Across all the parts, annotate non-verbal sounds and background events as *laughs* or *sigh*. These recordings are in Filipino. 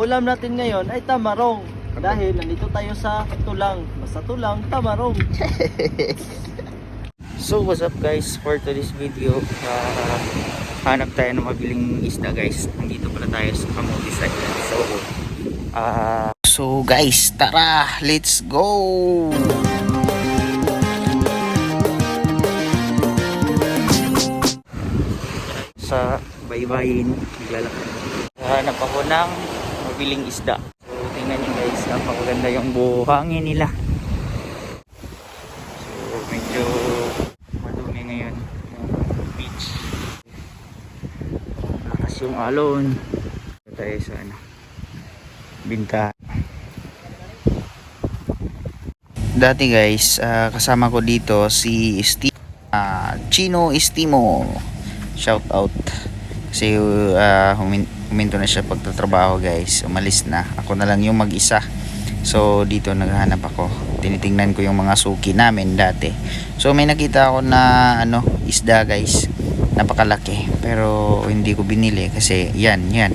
ulam natin ngayon ay tamarong. Dahil nandito tayo sa tulang. Basta tulang, tamarong. *laughs* So what's up guys? For today's video uh, Hanap tayo ng mabiling isda guys. Nandito pala tayo sa Camotes Island. So uh, So guys tara! Let's go! Sa baybayin Naglalakad. Hanap ako ng mabiling isda So tingnan nyo guys Napakaganda yung buhangin nila So medyo madumi ngayon yung beach. Lakas yung alon. Ito tayo sa ano, binta. Dati guys, ah, kasama ko dito si Steve, ah, Chino Estimo. Shout out. Kasi ah, humin- huminto na siya pagtatrabaho guys. Umalis na. Ako na lang yung mag-isa. So dito naghahanap ako. Tinitingnan ko yung mga suki namin dati. So may nakita ako na ano, isda guys. Napakalaki. Pero hindi ko binili kasi yan, yan.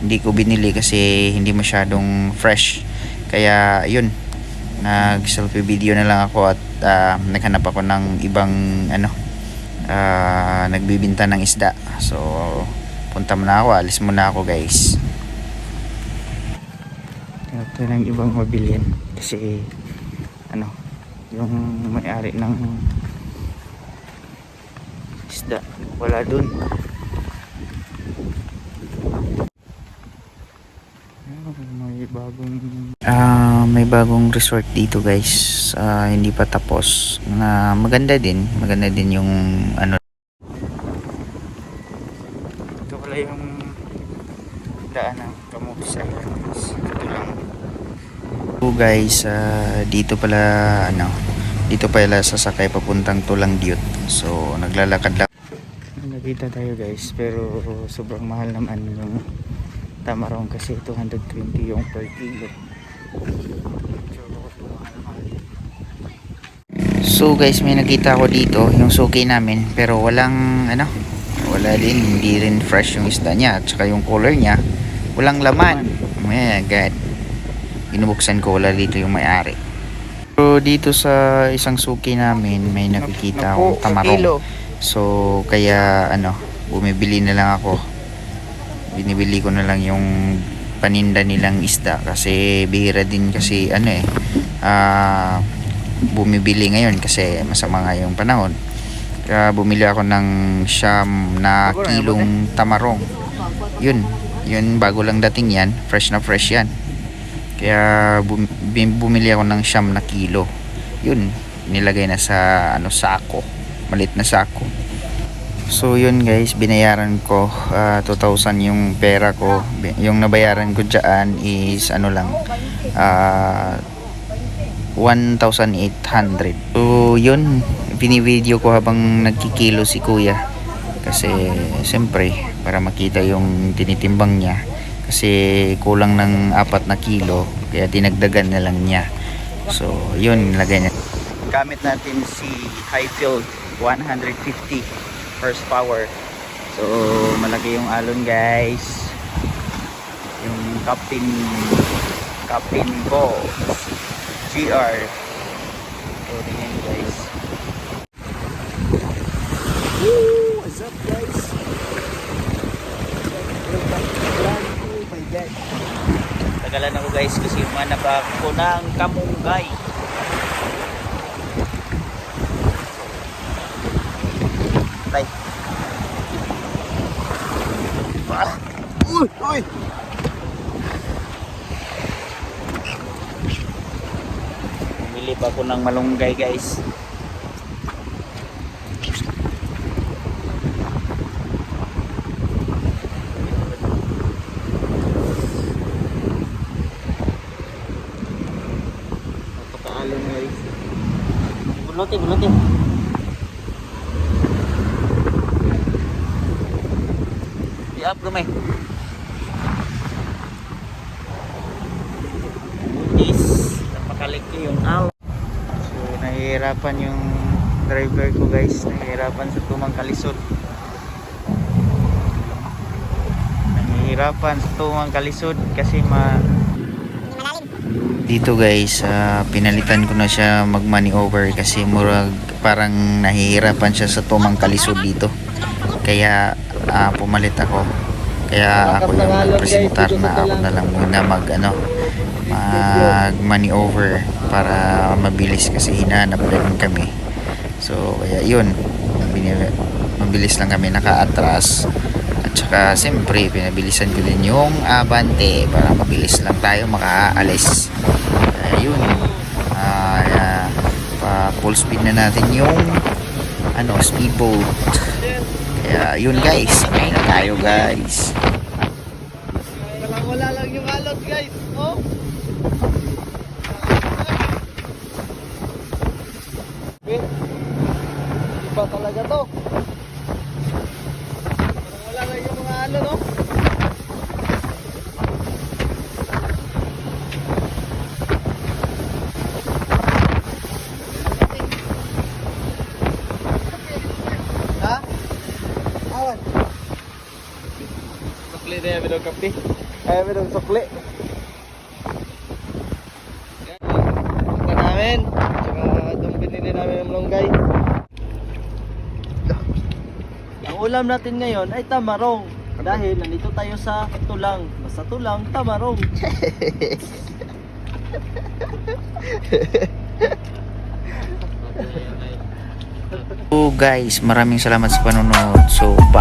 Hindi ko binili kasi hindi masyadong fresh. Kaya yun. Nag selfie video na lang ako at ah, naghanap ako ng ibang ano ah, nagbibinta ng isda. So punta muna ako, alis muna ako guys. Ito ng ibang mabilin. Kasi ano yung may-ari ng isda wala dun. May bagong ah may bagong resort dito guys. Ah, hindi pa tapos. Na maganda din. Maganda din yung ano ito pala yung daan ng Camotes Island guys ito lang So guys, ah, dito pala ano, dito pala sasakay papuntang Tulang Diut. So naglalakad lang. Nakita tayo guys, pero sobrang mahal naman yung tamarong kasi 220 yung per kilo. So guys, may nakita ako dito, yung suki namin, pero walang ano, wala din, hindi rin fresh yung isda niya, at saka yung color niya, walang laman. Oh my god binubuksan ko wala dito yung may-ari. So dito sa isang suki namin may nakikita akong tamarong. so kaya ano bumibili na lang ako. Binibili ko na lang yung paninda nilang isda kasi bihira din kasi ano eh ah, bumibili ngayon kasi masama nga yung panahon. Kaya bumili ako ng siyam na kilong tamarong. Yun yun bago lang dating yan fresh na fresh yan kaya bum- bumili ako ng siyam na kilo. Yun, nilagay na sa ano sako. Malit na sako. So yun guys, binayaran ko ah, 2,000 yung pera ko. Yung nabayaran ko dyan is ano lang ah 1,800. So yun, binivideo ko habang nagkikilo si kuya. Kasi siyempre para makita yung tinitimbang niya kasi kulang ng apat na kilo kaya dinagdagan na lang niya. So yun lagay na gamit natin si Highfield 150 horsepower. So malaki yung alon guys. Yung captain captain ko GR so tingnan guys. Woo! What's up guys? Welcome back to vlog. Oh my god. Tagalan ako guys kasi umanap ako ng kamunggay. Tay. Ah, Uy! Uy! bumili pa ako ng malunggay guys. Napakaalon guys. Bunutin, bunutin. I-up gamay. Is, napakaliki yung aw. So, nahihirapan yung driver ko guys. Nahihirapan sa tumang kalisod. Nahihirapan sa tumang kalisod kasi ma dito guys ah, pinalitan ko na siya mag money over kasi murag parang nahihirapan siya sa tumang kalisod dito. Kaya ah, pumalit ako. Kaya ako yung nagpresentar na ako na lang muna mag ano mag money over para mabilis kasi hinahanap rin kami. So kaya yun mabilis lang kami naka-atras. At saka siyempre pinabilisan ko din yung abante para mabilis lang tayo makaalis kaya yun ah, ah, pa full speed na natin yung ano speedboat kaya yun guys kain na tayo guys Walang wala lang yung alot guys. Oh. Iba talaga to. Walang wala lang yung mga ano no. Ha? Awan. Sukli na yung kape. Ay, meron sukli. Yan. Ito namin. Tsaka itong binili namin ng malunggay. Ang ulam natin ngayon ay tamarong. Dahil nandito tayo sa tulang. Basta tulang, tamarong. *laughs* So guys, maraming salamat sa panonood. So, pa